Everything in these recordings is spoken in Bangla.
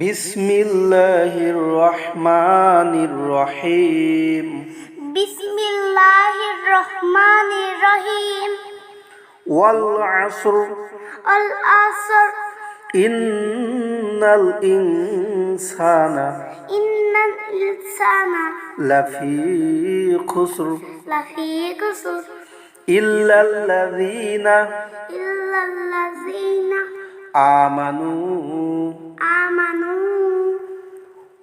বিসমিল্লাহির রহমানির রহিম। বিসমিল্লাহির রহমানির রহিম। ওয়াল আসর আল আসর ইন্নাল ইনসানা ইন্নাল ইনসানা লাফি খুসর লাফি খুসর ইল্লাল লাযিনা ইল্লাল লাযিনা আমানু। آمنوا.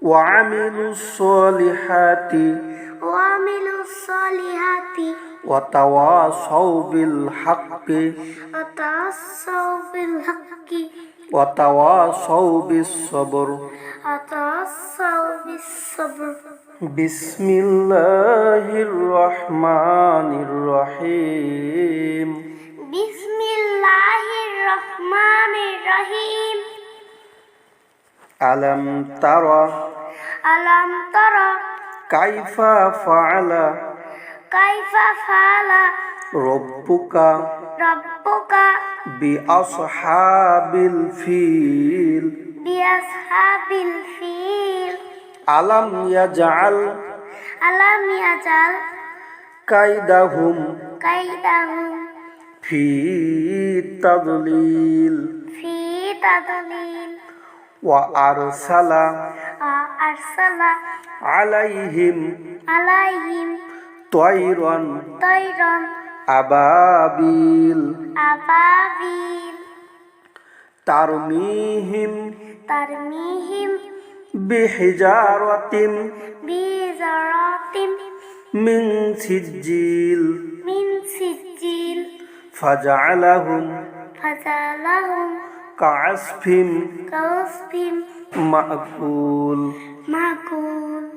وعملوا الصالحات. وعملوا الصالحات. وتواصوا بالحق. وتواصوا بالحق. وتواصوا بالصبر. وتواصوا بالصبر. بسم الله الرحمن الرحيم. بسم الله الرحمن الرحيم. ألم تر ألم ترى كيف فعل كيف فعل ربك ربك بأصحاب الفيل بأصحاب الفيل ألم يجعل ألم يجعل كيدهم كيدهم في تضليل في تضليل وأرسل وأرسل عليهم عليهم طيرا طيرا أبابيل أبابيل ترميهم ترميهم بحجارة بزرات من سجيل من سجيل فجعلهم فجعلهم كعصف كعصف مأكول معقول